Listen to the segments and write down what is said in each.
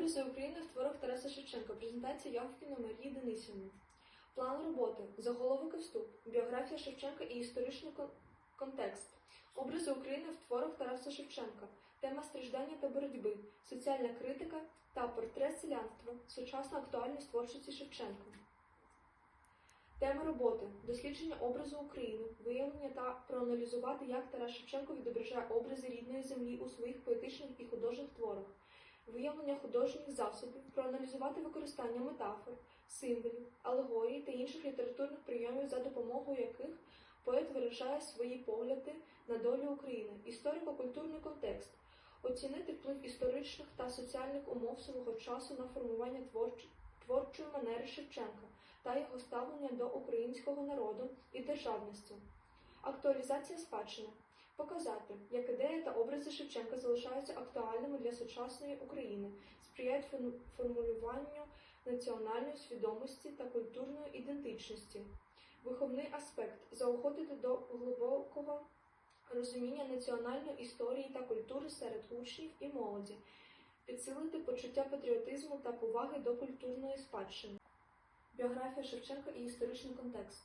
Образи України в творах Тараса Шевченка. Презентація Явкіна Марії Денисівни. План роботи. Заголовок і вступ. Біографія Шевченка і історичний кон- контекст. Образи України в творах Тараса Шевченка. Тема страждання та боротьби. Соціальна критика та портрет селянства. Сучасна актуальність творчості Шевченка. Тема роботи дослідження образу України, виявлення та проаналізувати, як Тарас Шевченко відображає образи рідної землі у своїх поетичних і художніх творах, виявлення художніх засобів, проаналізувати використання метафор, символів, алегорій та інших літературних прийомів, за допомогою яких поет виражає свої погляди на долю України, історико-культурний контекст, оцінити вплив історичних та соціальних умов свого часу на формування творч- творчої манери Шевченка та його ставлення до українського народу і державності. Актуалізація спадщини. Показати, як ідея та образи Шевченка залишаються актуальними для сучасної України, сприяють формулюванню національної свідомості та культурної ідентичності. Виховний аспект заохотити до глибокого розуміння національної історії та культури серед учнів і молоді, підсилити почуття патріотизму та поваги до культурної спадщини. Біографія Шевченка і історичний контекст.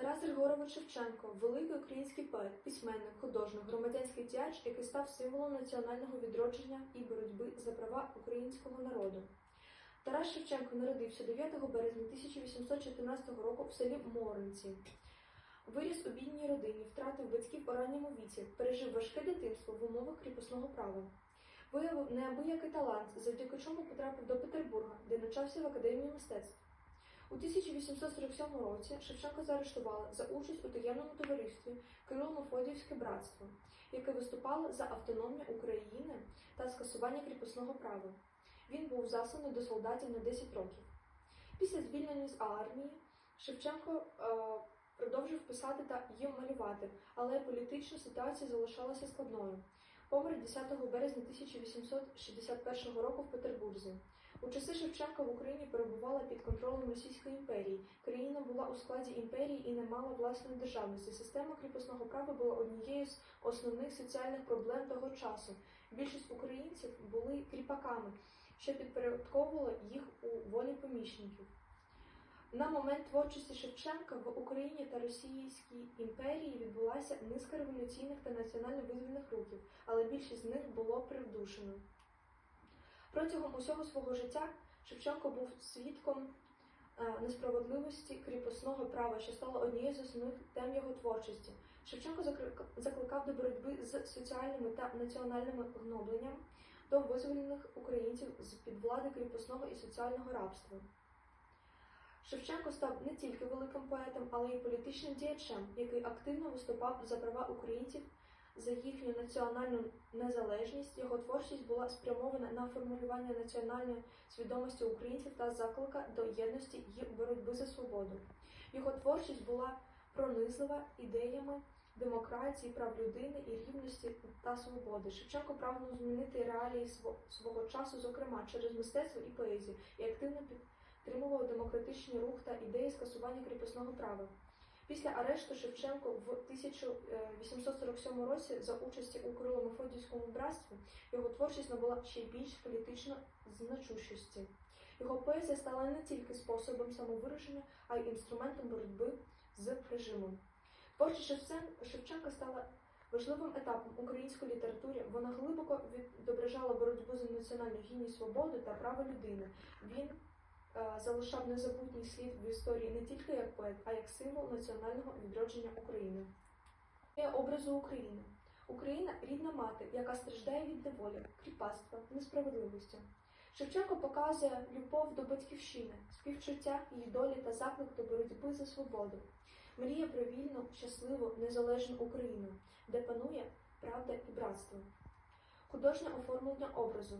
Тарас Григорович Шевченко великий український поет, письменник, художник, громадянський діяч, який став символом національного відродження і боротьби за права українського народу. Тарас Шевченко народився 9 березня 1814 року в селі Моринці. Виріс у бідній родині, втратив батьків у ранньому віці, пережив важке дитинство в умовах кріпосного права. Виявив неабиякий талант, завдяки чому потрапив до Петербурга, де навчався в академії мистецтв. У 1847 році Шевченка заарештували за участь у таємному товаристві Кирило-Мефодіївське братство, яке виступало за автономію України та скасування кріпосного права. Він був засланий до солдатів на 10 років. Після звільнення з армії Шевченко е, продовжив писати та їм малювати, але політична ситуація залишалася складною. Помер 10 березня 1861 року в Петербурзі. У часи Шевченка в Україні перебувала під контролем Російської імперії. Країна була у складі імперії і не мала власної державності. Система кріпосного права була однією з основних соціальних проблем того часу. Більшість українців були кріпаками, що підпорядковувало їх у волі помічників. На момент творчості Шевченка в Україні та Російській імперії відбулася низка революційних та національно-визвольних рухів, але більшість з них було придушено. Протягом усього свого життя Шевченко був свідком е, несправедливості кріпосного права, що стало однією з основних тем його творчості. Шевченко закликав до боротьби з соціальними та національними гнобленням до визволених українців з під влади кріпосного і соціального рабства. Шевченко став не тільки великим поетом, але й політичним діячем, який активно виступав за права українців, за їхню національну незалежність. Його творчість була спрямована на формулювання національної свідомості українців та заклика до єдності і боротьби за свободу. Його творчість була пронизлива ідеями демократії, прав людини і рівності та свободи. Шевченко прагнув змінити реалії свого часу, зокрема через мистецтво і поезію, і активно підтримував демократичний рух та ідеї скасування кріпосного права. Після арешту Шевченко в 1847 році за участі у Кирило-Мефодіївському братстві його творчість набула ще більш політично значущості. Його поезія стала не тільки способом самовираження, а й інструментом боротьби з режимом. Творчість Шевченка стала важливим етапом української літератури. Вона глибоко відображала боротьбу за національну гідність, свободу та право людини. Він залишав незабутній слід в історії не тільки як поет, а як символ національного відродження України. Є образу України. Україна рідна мати, яка страждає від неволі, кріпацтва, несправедливості. Шевченко показує любов до батьківщини, співчуття її долі та заклик до боротьби за свободу. Мріє про вільну, щасливу, незалежну Україну, де панує правда і братство. Художнє оформлення образу,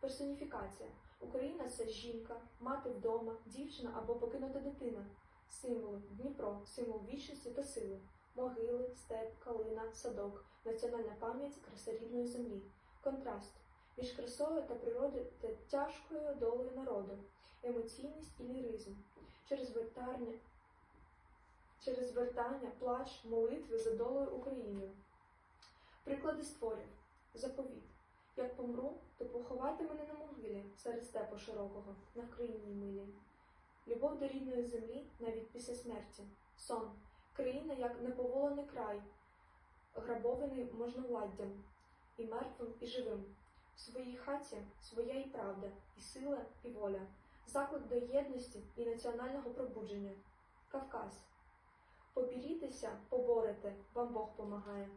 персоніфікація. Україна це жінка, мати вдома, дівчина або покинута дитина. Символи Дніпро, символ вічності та сили, могили, степ, калина, садок, національна пам'ять, краса рідної землі. Контраст між красою та природою та тяжкою долею народу, емоційність і ліризм. Через вертання, через вертання, плач, молитви за долею України. Приклади створів. Заповіт. Як помру, то поховайте мене на могилі. серед степу широкого, на Вкраїні милій. Любов до рідної землі навіть після смерті. Сон. Країна як неповолений край, грабований можновладдям, і мертвим, і живим. В своїй хаті своя і правда, і сила, і воля, заклик до єдності і національного пробудження. Кавказ. Побірітеся, поборете, вам Бог помагає.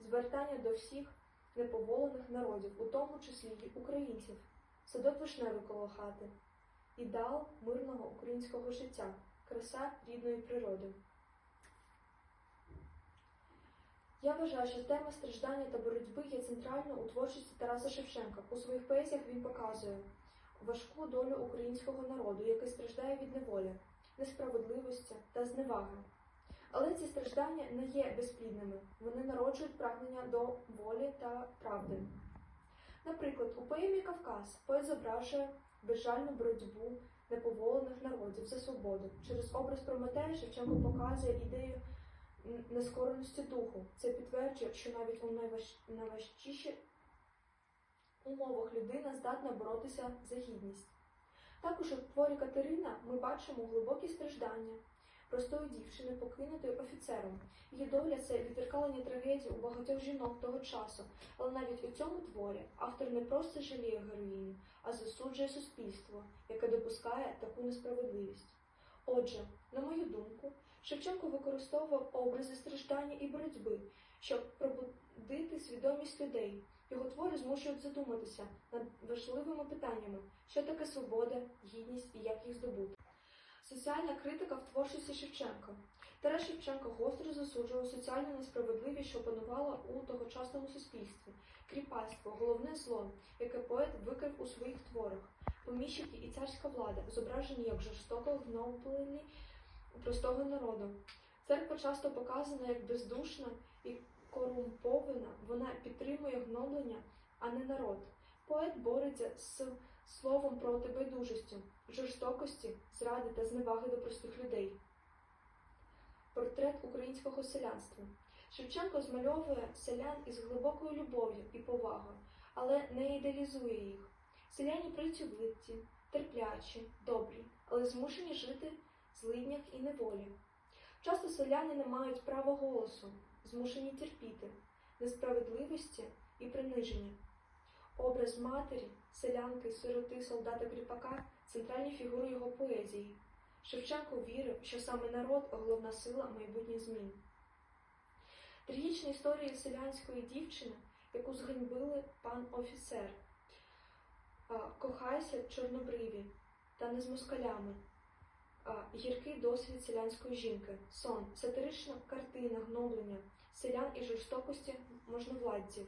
Звертання до всіх неповолених народів, у тому числі й українців, садок вишневий хати, ідеал мирного українського життя, краса рідної природи. Я вважаю, що тема страждання та боротьби є центральною у творчості Тараса Шевченка. У своїх поезіях він показує важку долю українського народу, який страждає від неволі, несправедливості та зневаги. Але ці страждання не є безплідними, вони народжують прагнення до волі та правди. Наприклад, у поемі Кавказ поет зображує безжальну боротьбу неповолених народів за свободу. Через образ Прометея Шевченко показує ідею нескореності духу. Це підтверджує, що навіть у найваж... найважчіших умовах людина здатна боротися за гідність. Також у творі Катерина ми бачимо глибокі страждання простої дівчини, покинутої офіцером. Її доля це відзеркалення трагедії у багатьох жінок того часу, але навіть у цьому творі автор не просто жаліє героїню, а засуджує суспільство, яке допускає таку несправедливість. Отже, на мою думку, Шевченко використовував образи страждання і боротьби, щоб пробудити свідомість людей. Його твори змушують задуматися над важливими питаннями, що таке свобода, гідність і як їх здобути. Соціальна критика в творчості Шевченка. Тарас Шевченко гостро засуджував соціальну несправедливість, що панувала у тогочасному суспільстві, кріпацтво, головне зло, яке поет викрив у своїх творах. Поміщики і царська влада зображені як жорстоко гноблені простого народу. Церква часто показана як бездушна і корумпована, вона підтримує гноблення, а не народ. Поет бореться з словом проти байдужості, жорстокості, зради та зневаги до простих людей. Портрет українського селянства. Шевченко змальовує селян із глибокою любов'ю і повагою, але не ідеалізує їх. Селяні працьовиті, терплячі, добрі, але змушені жити в злиднях і неволі. Часто селяни не мають права голосу, змушені терпіти, несправедливості і приниження. Образ матері, селянки, сироти, солдата кріпака центральні фігури його поезії. Шевченко вірив, що саме народ головна сила майбутніх змін. Трагічна історія селянської дівчини, яку зганьбили пан офіцер, кохайся чорнобриві та не з москалями. Гіркий досвід селянської жінки, сон, сатирична картина гноблення, селян і жорстокості можновладців.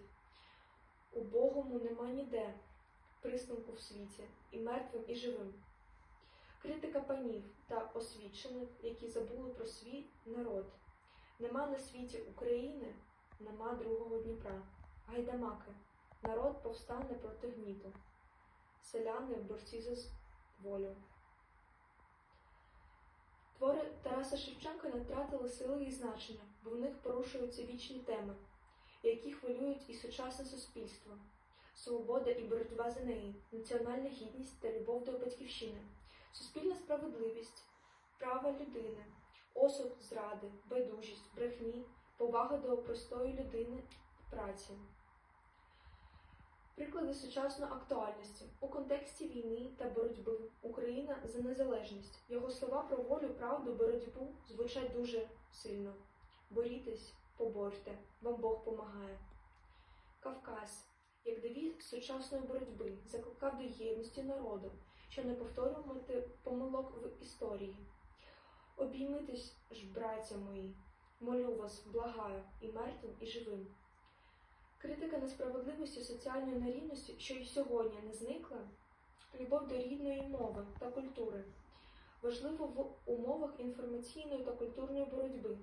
У Богому нема ніде пристанку в світі, і мертвим, і живим. Критика панів та освічених, які забули про свій народ. Нема на світі України, нема другого Дніпра. Гайдамаки. Народ повстане проти гніту. Селяни борці за волю. Твори Тараса Шевченка не втратили сили і значення, бо в них порушуються вічні теми, які хвилюють і сучасне суспільство. Свобода і боротьба за неї, національна гідність та любов до батьківщини, суспільна справедливість, права людини, осуд зради, байдужість, брехні, повага до простої людини, праці. Приклади сучасної актуальності у контексті війни та боротьби Україна за незалежність. Його слова про волю, правду, боротьбу звучать дуже сильно. Борітесь, поборте, вам Бог помагає. Кавказ, як девіз сучасної боротьби, закликав до єдності народу, щоб не повторювати помилок в історії. Обіймитесь ж, браття мої, молю вас, благаю, і мертвим, і живим. Критика несправедливості соціальної нерівності, що і сьогодні не зникла, любов до рідної мови та культури, важливо в умовах інформаційної та культурної боротьби.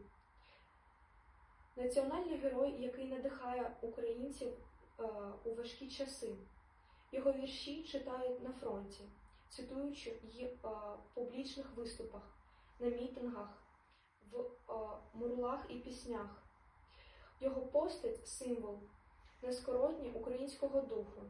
Національний герой, який надихає українців е, у важкі часи. Його вірші читають на фронті, цитуючи їх е, в публічних виступах, на мітингах, в е, мурлах і піснях. Його постать символ нескоротні українського духу.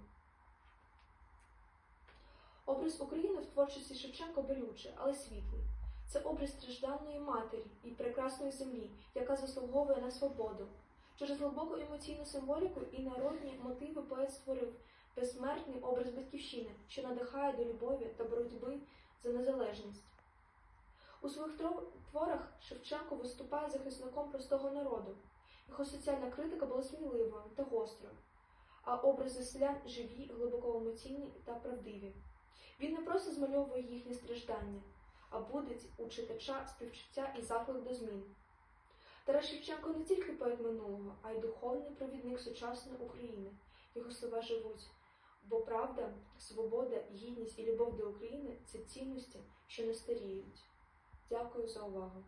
Образ України в творчості Шевченка болючий, але світлий. Це образ страждальної матері і прекрасної землі, яка заслуговує на свободу. Через глибоку емоційну символіку і народні мотиви поет створив безсмертний образ батьківщини, що надихає до любові та боротьби за незалежність. У своїх творах Шевченко виступає захисником простого народу. Його соціальна критика була сміливою та гострою, а образи селян живі, глибоко емоційні та правдиві. Він не просто змальовує їхні страждання, а будуть у читача співчуття і заклик до змін. Тарас Шевченко не тільки поет минулого, а й духовний провідник сучасної України. Його слова живуть. Бо правда, свобода, гідність і любов до України це цінності, що не старіють. Дякую за увагу.